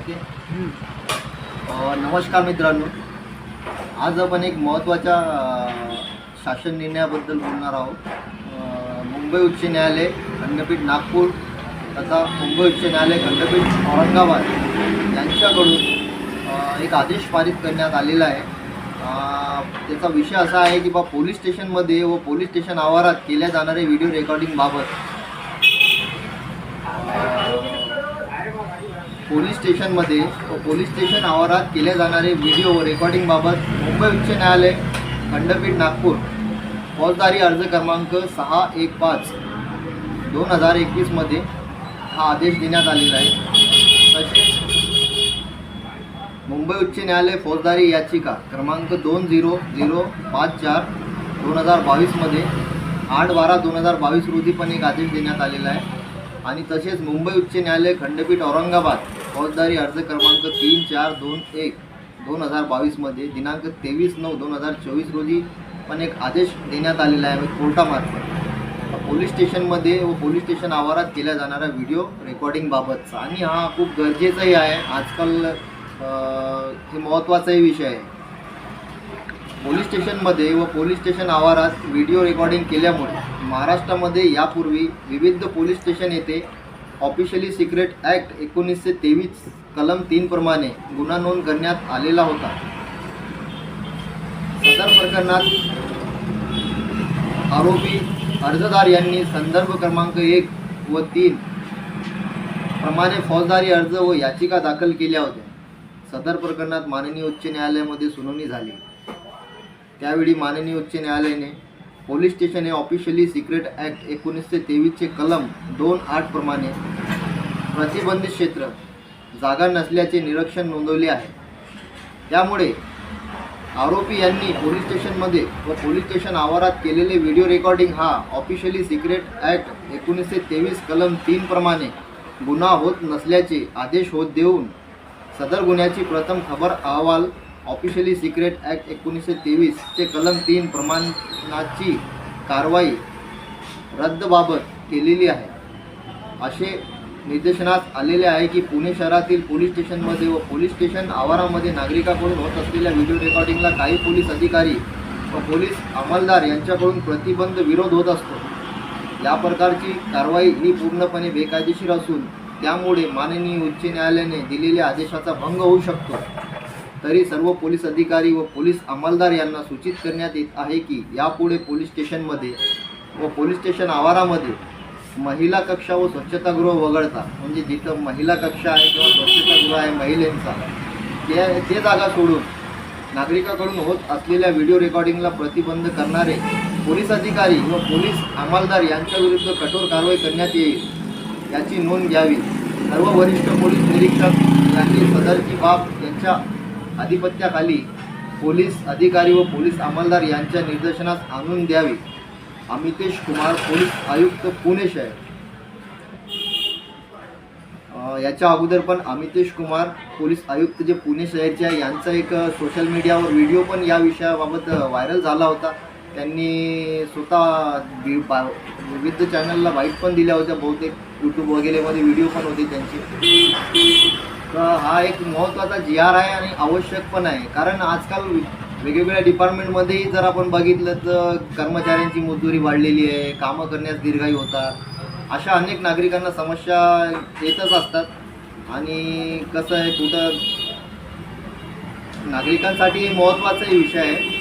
Okay. नमस्कार मित्रांनो. आज आपण एक महत्त्वाच्या शासन निर्णयाबद्दल बोलणार आहोत. मुंबई उच्च न्यायालय खंडपीठ नागपूर तथा मुंबई उच्च न्यायालय खंडपीठ औरंगाबाद यांच्याकडून एक आदेश पारित करण्यात आलेला आहे. त्याचा विषय असा आहे की बा पोलीस स्टेशनमध्ये व पोलीस स्टेशन आवारात केल्या जाणाऱ्या व्हिडिओ रेकॉर्डिंगबाबत पोलीस स्टेशनमध्ये व पोलीस स्टेशन आवारात केले जाणारे व्हिडिओ व रेकॉर्डिंगबाबत मुंबई उच्च न्यायालय खंडपीठ नागपूर. फौजदारी अर्ज क्रमांक सहा एक पाच दोन हजार एकवीसमध्ये हा आदेश देण्यात आलेला आहे. तसेच मुंबई उच्च न्यायालय फौजदारी याचिका क्रमांक दोन झिरो झिरो पाच चार दोन हजार बावीसमध्ये आठ बारा दोन हजार बावीस रोजी पण एक आदेश देण्यात आलेला आहे. आणि तसेच मुंबई उच्च न्यायालय खंडपीठ औरंगाबाद फौजदारी अर्ज क्रमांक तीन चार दोन एक दोन हजार बावीसमध्ये दिनांक तेवीस नऊ दोन हजार चोवीस रोजी पण एक आदेश देण्यात आलेला आहे कोर्टामार्फत. पोलीस स्टेशनमध्ये व पोलीस स्टेशन आवारात केल्या जाणाऱ्या व्हिडिओ रेकॉर्डिंगबाबतचा आणि हा खूप गरजेचाही आहे. आजकाल हे महत्त्वाचाही विषय आहे. पोलीस स्टेशनमध्ये व पोलीस स्टेशन आवारात व्हिडिओ रेकॉर्डिंग केल्यामुळे महाराष्ट्रामध्ये यापूर्वी विविध पोलीस स्टेशन येथे ऑफिशियली सिक्रेट ॲक्ट एकोणीसशे तेवीस कलम तीनप्रमाणे गुन्हा नोंद करण्यात आलेला होता. सदर प्रकरणात आरोपी अर्जदार यांनी संदर्भ क्रमांक एक व तीन प्रमाणे फौजदारी अर्ज व याचिका दाखल केल्या होत्या. सदर प्रकरणात माननीय उच्च न्यायालयामध्ये सुनावणी झाली. त्यावेळी माननीय उच्च न्यायालयाने पोलीस स्टेशन हे ऑफिशियली सिक्रेट ॲक्ट एकोणीसशे तेवीसचे कलम दोन आठ प्रमाणे प्रतिबंधित क्षेत्र जागा नसल्याचे निरीक्षण नोंदवले आहे. त्यामुळे आरोपी यांनी पोलीस स्टेशनमध्ये व पोलीस स्टेशन आवारात केलेले व्हिडिओ रेकॉर्डिंग हा ऑफिशियली सिक्रेट ॲक्ट एकोणीसशे तेवीस कलम तीनप्रमाणे गुन्हा होत नसल्याचे आदेश होत देऊन सदर गुन्ह्याची प्रथम खबर अहवाल ऑफिशियली सिक्रेट ॲक्ट एकोणीसशे तेवीसचे कलम तीन प्रमाणाची कारवाई रद्दबाबत केलेली आहे. असे निर्देशनास आलेले आहे की पुणे शहरातील पोलीस स्टेशनमध्ये व पोलीस स्टेशन आवारामध्ये नागरिकाकडून होत असलेल्या व्हिडिओ रेकॉर्डिंगला काही पोलीस अधिकारी व पोलीस अंमलदार यांच्याकडून प्रतिबंध विरोध होत असतो. या प्रकारची कारवाई ही पूर्णपणे बेकायदेशीर असून त्यामुळे माननीय उच्च न्यायालयाने दिलेल्या आदेशाचा भंग होऊ शकतो. तरी सर्व पोलीस अधिकारी व पोलीस अंमलदार यांना सूचित करण्यात येत आहे की यापुढे पोलीस स्टेशनमध्ये व पोलीस स्टेशन आवारामध्ये महिला कक्षा व स्वच्छतागृह वगळता. म्हणजे जिथं महिला कक्षा आहे किंवा स्वच्छतागृह आहे महिलेंचा. ते ते जागा सोडून नागरिकाकडून होत असलेल्या व्हिडिओ रेकॉर्डिंगला प्रतिबंध करणारे पोलीस अधिकारी व पोलीस अंमलदार यांच्याविरुद्ध कठोर कारवाई करण्यात येईल याची नोंद घ्यावी. सर्व वरिष्ठ पोलीस निरीक्षक यांनी सदरची बाब यांच्या आधिपत्याखाली पोलीस अधिकारी व पोलीस अंमलदार यांच्या निर्देशनास आणून द्यावी. अमितेश कुमार पोलीस आयुक्त पुणे शहर. याच्या अगोदर पण अमितेश कुमार पोलीस आयुक्त जे पुणे शहरचे आहे यांचा एक सोशल मीडियावर व्हिडिओ पण या विषयाबाबत व्हायरल झाला होता. त्यांनी स्वतः विविध चॅनलला वाईट पण दिल्या होत्या बहुतेक. यूट्यूब वगैरेमध्ये व्हिडिओ पण होते त्यांचे. तर हा एक महत्त्वाचा जी आर आहे आणि आवश्यक पण आहे. कारण आजकाल वेगवेगळ्या डिपार्टमेंटमध्येही जर आपण बघितलं तर कर्मचाऱ्यांची मजुरी वाढलेली आहे कामं करण्यास दीर्घाई होतात. अशा अनेक नागरिकांना समस्या येतच असतात. आणि कसं आहे कुठं नागरिकांसाठी महत्त्वाचा विषय आहे.